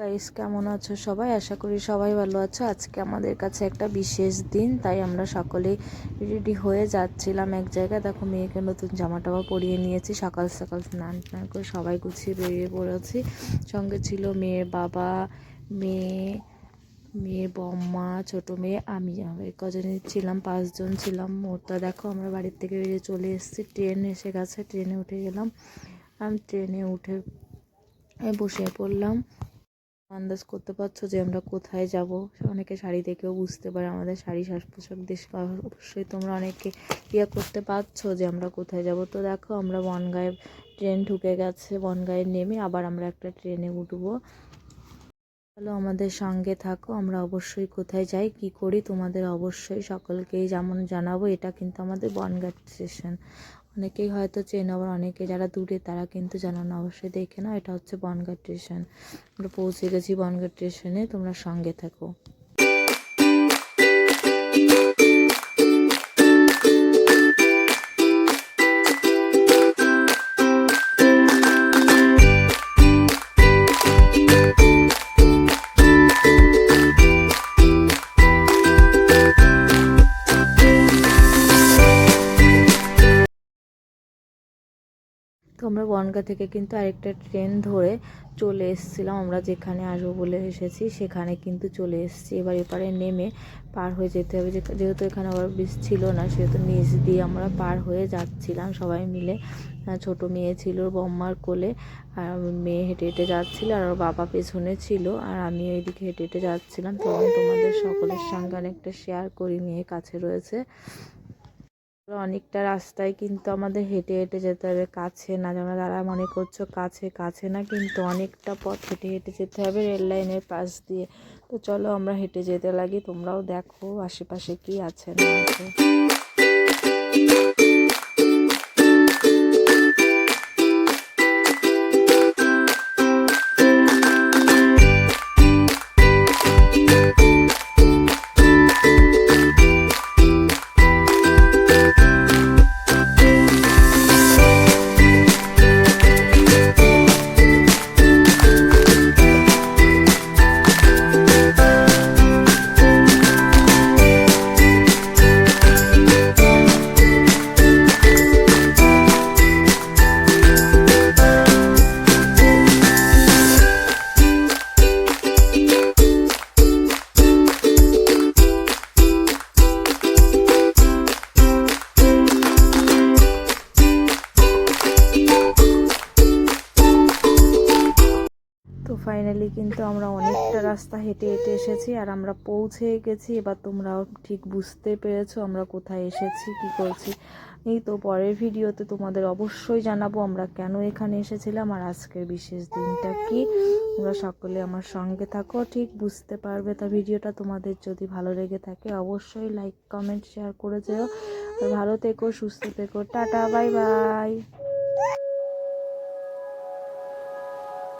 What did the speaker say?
Guys কেমন আছো সবাই? আশা করি সবাই ভালো আছো। আজকে আমাদের কাছে একটা বিশেষ দিন, তাই আমরা সকলে রেডি হয়ে যাচ্ছিলাম এক জায়গায়। দেখো, মেয়েকে নতুন জামা টামা পরিয়ে নিয়েছি। সকাল সকাল স্নান টান করে সবাই গুছিয়ে বেরিয়ে পড়েছি। সঙ্গে ছিল মেয়ের বাবা, মেয়ে মেয়ের বম্মা, ছোটো মেয়ে, আমি। আমরা এই কজনই ছিলাম, পাঁচজন ছিলাম ওটা দেখো, আমরা বাড়ির থেকে বেরিয়ে চলে এসেছি। ট্রেন এসে গেছে, ট্রেনে উঠে গেলাম। আমি ট্রেনে উঠে বসে পড়লাম। আন্দাজ করতে পারছ যে আমরা কোথায় যাব? অনেকে শাড়ি দেখেও বুঝতে পারে আমাদের শাড়ি সাজ পোশাক দেশ অবশ্যই তোমরা অনেকে ইয়ে করতে পারছ যে আমরা কোথায় যাব। তো দেখো, আমরা বনগাঁয়ে ট্রেন ঢুকে গেছে, বনগাঁয়ে নেমে আবার আমরা একটা ট্রেনে উঠবো। চলো আমাদের সঙ্গে থাকো, আমরা অবশ্যই কোথায় যাই, কি করি তোমাদের অবশ্যই সকলকেই যেমন জানাব, এটা কিন্তু আমাদের বনগাঁ স্টেশন অনেকেই হয়তো চেন, আবার অনেকে যারা দূরে তারা কিন্তু জানো না অবশ্যই দেখে না এটা হচ্ছে বনগা স্টেশন। আমরা পৌঁছে গেছি বনগা স্টেশনে, তোমরা সঙ্গে থাকো। তো আমরা বনগাঁ থেকে কিন্তু আরেকটা ট্রেন ধরে চলে এসেছিলাম। আমরা যেখানে আসব বলে এসেছি, সেখানে কিন্তু চলে এসেছি। এবার এপারে নেমে পার হয়ে যেতে হবে। যেহেতু এখানে আবার বেশ ছিল না, সেহেতু নিচ দিয়ে আমরা পার হয়ে যাচ্ছিলাম সবাই মিলে। ছোট মেয়ে ছিল বম্মার কোলে, আর মেয়ে হেঁটে হেঁটে যাচ্ছিল, আর ওর বাবা পেছনে ছিল, আর আমি এইদিকে হেঁটে হেঁটে যাচ্ছিলাম। তখন তোমাদের সকলের সঙ্গে অনেকটা শেয়ার করি, মেয়ে কাছে রয়েছে। অনেকটা রাস্তায় কিন্তু আমাদের হেঁটে হেঁটে যেতে হবে। কাছে না যেন তারা মনে করছ কাছে কাছে না, কিন্তু অনেকটা পথ হেঁটে হেঁটে যেতে হবে রেল লাইনের পাশ দিয়ে। তো চলো আমরা হেঁটে যেতে লাগি, তোমরাও দেখো আশেপাশে কি আছে না আছে। ফাইনালি কিন্তু আমরা অনেকটা রাস্তা হেঁটে হেঁটে এসেছি আর আমরা পৌঁছে গেছি। এবার তোমরাও ঠিক বুঝতে পেরেছ আমরা কোথায় এসেছি, কি করছি। এই তো পরের ভিডিওতে তোমাদের অবশ্যই জানাব আমরা কেন এখানে এসেছিলাম আর আজকের বিশেষ দিনটা কি। তোমরা সকলে আমার সঙ্গে থাকো, ঠিক বুঝতে পারবে তা ভিডিওটা। তোমাদের যদি ভালো লেগে থাকে অবশ্যই লাইক কমেন্ট শেয়ার করে যেও। আর ভালো থেকো, সুস্থ থেকো, টাটা বাই বাই